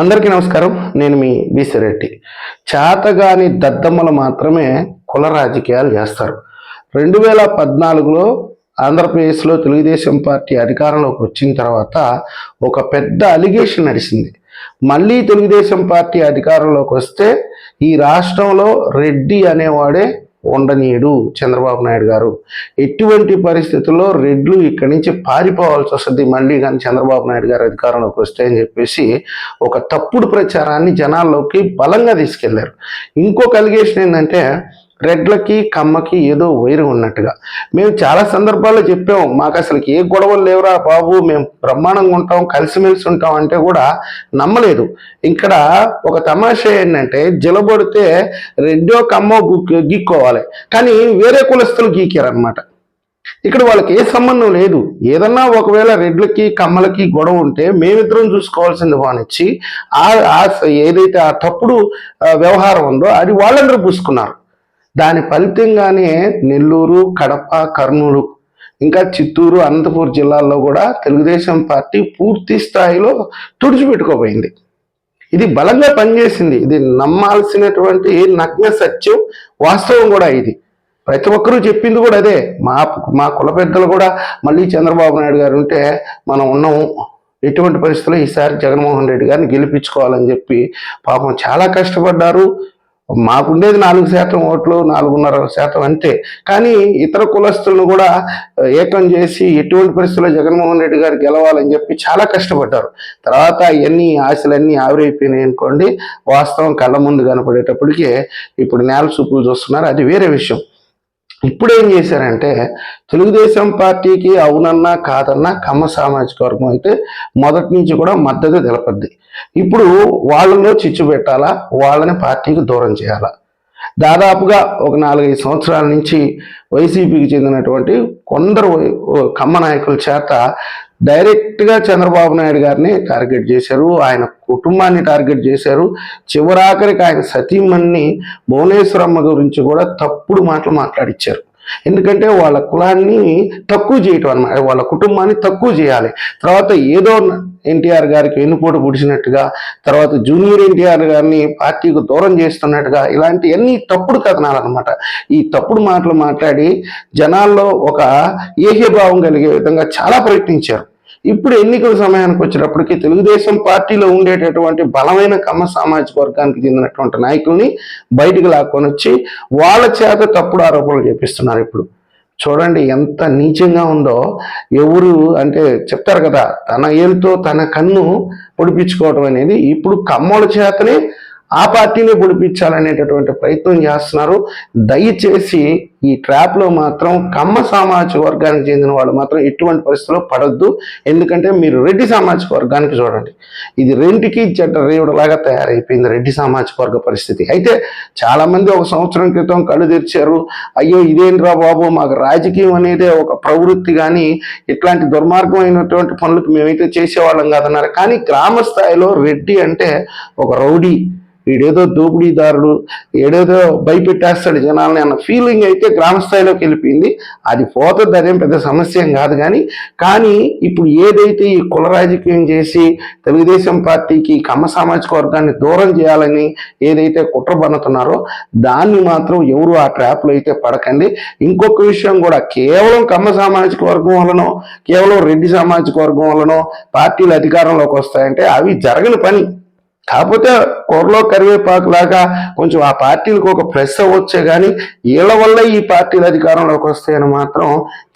అందరికీ నమస్కారం. నేను మీ బీసిరెడ్డి చేతగాని దద్దమ్మలు మాత్రమే కుల రాజకీయాలు చేస్తారు. రెండు వేల పద్నాలుగులో ఆంధ్రప్రదేశ్లో తెలుగుదేశం పార్టీ అధికారంలోకి వచ్చిన తర్వాత ఒక పెద్ద అలిగేషన్ నడిచింది. మళ్ళీ తెలుగుదేశం పార్టీ అధికారంలోకి వస్తే ఈ రాష్ట్రంలో రెడ్డి అనేవాడే ఉండనీయుడు చంద్రబాబు నాయుడు గారు. ఎటువంటి పరిస్థితుల్లో రెడ్లు ఇక్కడి నుంచి పారిపోవాల్సి వస్తుంది. మళ్ళీ కానీ చంద్రబాబు నాయుడు గారు అధికారంలోకి వస్తే అని చెప్పేసి ఒక తప్పుడు ప్రచారాన్ని జనాల్లోకి బలంగా తీసుకెళ్ళారు. ఇంకొక అలిగేషన్ ఏంటంటే రెడ్లకి కమ్మకి ఏదో వైరు ఉన్నట్టుగా. మేము చాలా సందర్భాల్లో చెప్పాం మాకు అసలు ఏ గొడవలు లేవురా బాబు మేము బ్రహ్మాండంగా ఉంటాం కలిసిమెలిసి ఉంటాం అంటే కూడా నమ్మలేదు. ఇక్కడ ఒక తమాషా ఏంటంటే జలబడితే రెడ్డో కమ్మో గీక్కోవాలి. కానీ వేరే కులస్తులు గీకారనమాట ఇక్కడ వాళ్ళకి ఏ సంబంధం లేదు. ఏదన్నా ఒకవేళ రెడ్లకి కమ్మలకి గొడవ ఉంటే మేమిద్దరం చూసుకోవాల్సింది వానిచ్చి ఆ ఏదైతే ఆ తప్పుడు వ్యవహారం ఉందో అది వాళ్ళందరూ పూసుకున్నారు. దాని ఫలితంగానే నెల్లూరు కడప కర్నూలు ఇంకా చిత్తూరు అనంతపూర్ జిల్లాల్లో కూడా తెలుగుదేశం పార్టీ పూర్తి స్థాయిలో తుడిచిపెట్టుకోపోయింది ఇది బలంగా పనిచేసింది. ఇది నమ్మాల్సినటువంటి నగ్న సత్యం వాస్తవం కూడా ఇది. ప్రతి ఒక్కరూ చెప్పింది కూడా అదే. మా మా కుల పెద్దలు కూడా మళ్ళీ చంద్రబాబు నాయుడు గారు ఉంటే మనం ఉన్నాము ఎటువంటి పరిస్థితుల్లో ఈసారి జగన్మోహన్ రెడ్డి గారిని గెలిపించుకోవాలని చెప్పి పాపం చాలా కష్టపడ్డారు. మాకుండేది నాలుగు శాతం ఓట్లు నాలుగున్నర శాతం అంతే. కానీ ఇతర కులస్తులను కూడా ఏకం చేసి ఎటువంటి పరిస్థితుల్లో జగన్మోహన్ రెడ్డి గారు గెలవాలని చెప్పి చాలా కష్టపడ్డారు. తర్వాత అవన్నీ ఆశలన్నీ ఆవిరైపోయినాయి అనుకోండి వాస్తవం కళ్ళ ముందు కనపడేటప్పటికే ఇప్పుడు నేల చూపులు చూస్తున్నారు. అది వేరే విషయం. ఇప్పుడు ఏం చేశారంటే తెలుగుదేశం పార్టీకి అవునన్నా కాదన్నా కమ్మ సామాజిక వర్గం అయితే మొదటి నుంచి కూడా మద్దతు తెలపద్ది. ఇప్పుడు వాళ్ళలో చిచ్చు పెట్టాలా? వాళ్ళని పార్టీకి దూరం చేయాలా? దాదాపుగా ఒక నాలుగైదు సంవత్సరాల నుంచి వైసీపీకి చెందినటువంటి కొందరు కమ్మ నాయకుల చేత డైరెక్ట్గా చంద్రబాబు నాయుడు గారిని టార్గెట్ చేశారు. ఆయన కుటుంబాన్ని టార్గెట్ చేశారు. చివరాఖరికి ఆయన సతీమణ్ణి భువనేశ్వరమ్మ గురించి కూడా తప్పుడు మాటలు మాట్లాడిచ్చారు. ఎందుకంటే వాళ్ళ కులాన్ని తక్కువ చేయటం అన్నమాట. వాళ్ళ కుటుంబాన్ని తక్కువ చేయాలి. తర్వాత ఏదో ఎన్టీఆర్ గారికి వెన్నుపోటు పుడిచినట్టుగా తర్వాత జూనియర్ ఎన్టీఆర్ గారిని పార్టీకి దూరం చేస్తున్నట్టుగా ఇలాంటి అన్ని తప్పుడు కథనాలు అనమాట ఈ తప్పుడు మాటలు మాట్లాడి జనాల్లో ఒక ఏహ్యభావం కలిగే విధంగా చాలా ప్రయత్నించారు. ఇప్పుడు ఎన్నికల సమయానికి వచ్చేటప్పటికి తెలుగుదేశం పార్టీలో ఉండేటటువంటి బలమైన కమ్మ సామాజిక వర్గానికి చెందినటువంటి నాయకుల్ని బయటికి లాక్కొని వచ్చి వాళ్ళ చేత తప్పుడు ఆరోపణలు చేపిస్తున్నారు ఇప్పుడు. చూడండి ఎంత నీచంగా ఉందో. ఎవరు అంటే చెప్తారు కదా తన ఏలుతో తన కన్ను పొడిపించుకోవడం అనేది ఇప్పుడు కమ్మల చేతనే ఆ పార్టీని పొడిపించాలనేటటువంటి ప్రయత్నం చేస్తున్నారు. దయచేసి ఈ ట్రాప్లో మాత్రం కమ్మ సామాజిక వర్గానికి చెందిన వాళ్ళు మాత్రం ఎటువంటి పరిస్థితుల్లో పడద్దు. ఎందుకంటే మీరు రెడ్డి సామాజిక వర్గానికి చూడండి. ఇది రెంటికి జడ్డ రేవుడులాగా తయారైపోయింది రెడ్డి సామాజిక వర్గ పరిస్థితి. అయితే చాలామంది ఒక సంవత్సరం క్రితం కళ్ళు తెరిచారు. అయ్యో ఇదేంట్రా బాబు మాకు రాజకీయం అనేదే ఒక ప్రవృత్తి కానీ ఇట్లాంటి దుర్మార్గమైనటువంటి పనులకు మేమైతే చేసేవాళ్ళం కాదన్నారు. కానీ గ్రామ స్థాయిలో రెడ్డి అంటే ఒక రౌడీ. వీడేదో దోపిడీదారుడు ఏడేదో భయపెట్టేస్తాడు జనాలని అన్న ఫీలింగ్ అయితే గ్రామ స్థాయిలోకి వెళ్ళిపోయింది. అది పోతుంది అదేం పెద్ద సమస్య కాదు కానీ కానీ ఇప్పుడు ఏదైతే ఈ కుల రాజకీయం చేసి తెలుగుదేశం పార్టీకి కమ్మ సామాజిక వర్గాన్ని దూరం చేయాలని ఏదైతే కుట్ర పన్నుతున్నారో దాన్ని మాత్రం ఎవరు ఆ ట్రాప్లో అయితే పడకండి. ఇంకొక విషయం కూడా కేవలం కమ్మ సామాజిక వర్గం వలనో కేవలం రెడ్డి సామాజిక వర్గం వలనో పార్టీలు అధికారంలోకి వస్తాయంటే అవి జరగని పని. కాకపోతే కూరలో కరివేపాకు లాగా కొంచెం ఆ పార్టీలకు ఒక ప్లస్ అవ్వచ్చే కానీ వీళ్ళ వల్ల ఈ పార్టీలు అధికారంలోకి వస్తాయని మాత్రం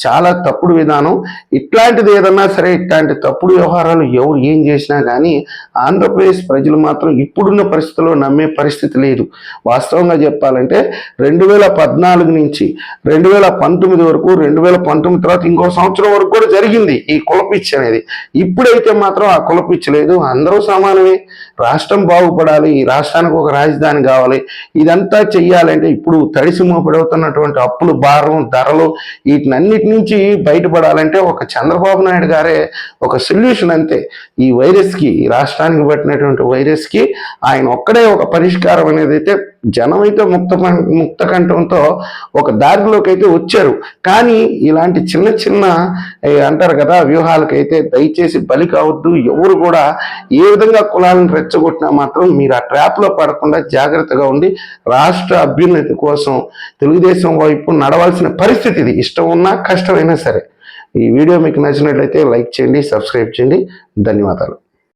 చాలా తప్పుడు విధానం. ఇట్లాంటిది ఏదన్నా సరే ఇట్లాంటి తప్పుడు వ్యవహారాలు ఎవరు ఏం చేసినా కానీ ఆంధ్రప్రదేశ్ ప్రజలు మాత్రం ఇప్పుడున్న పరిస్థితుల్లో నమ్మే పరిస్థితి లేదు. వాస్తవంగా చెప్పాలంటే రెండు వేల పద్నాలుగు నుంచి రెండు వేల పంతొమ్మిది వరకు రెండు వేల పంతొమ్మిది తర్వాత ఇంకో సంవత్సరం వరకు కూడా జరిగింది ఈ కులపిచ్చి అనేది. ఇప్పుడైతే మాత్రం ఆ కులపిచ్చి లేదు. అందరూ సమానమే. రాష్ట్ర బాగుపడాలి ఈ రాష్ట్రానికి ఒక రాజధాని కావాలి ఇదంతా చెయ్యాలంటే ఇప్పుడు తడిసి మోపడవుతున్నటువంటి అప్పులు భారం ధరలు వీటినన్నిటి నుంచి బయటపడాలంటే ఒక చంద్రబాబు నాయుడు గారే ఒక సొల్యూషన్ అంతే. ఈ వైరస్కి ఈ రాష్ట్రానికి పట్టినటువంటి వైరస్కి ఆయన ఒక్కడే ఒక పరిష్కారం అనేది అయితే జనం అయితే ముక్త ముక్త కంఠంతో ఒక దారిలోకి అయితే వచ్చారు. కానీ ఇలాంటి చిన్న చిన్న అంటారు కదా వ్యూహాలకైతే దయచేసి బలి కావద్దు. ఎవరు కూడా ఏ విధంగా కులాలను రెచ్చగొట్టినా మాత్రం మీరు ఆ ట్రాప్లో పడకుండా జాగ్రత్తగా ఉండి రాష్ట్ర అభ్యున్నతి కోసం తెలుగుదేశం వైపు నడవాల్సిన పరిస్థితి ఇది. ఇష్టం ఉన్నా కష్టమైనా సరే. ఈ వీడియో మీకు నచ్చినట్లయితే లైక్ చేయండి సబ్స్క్రైబ్ చేయండి. ధన్యవాదాలు.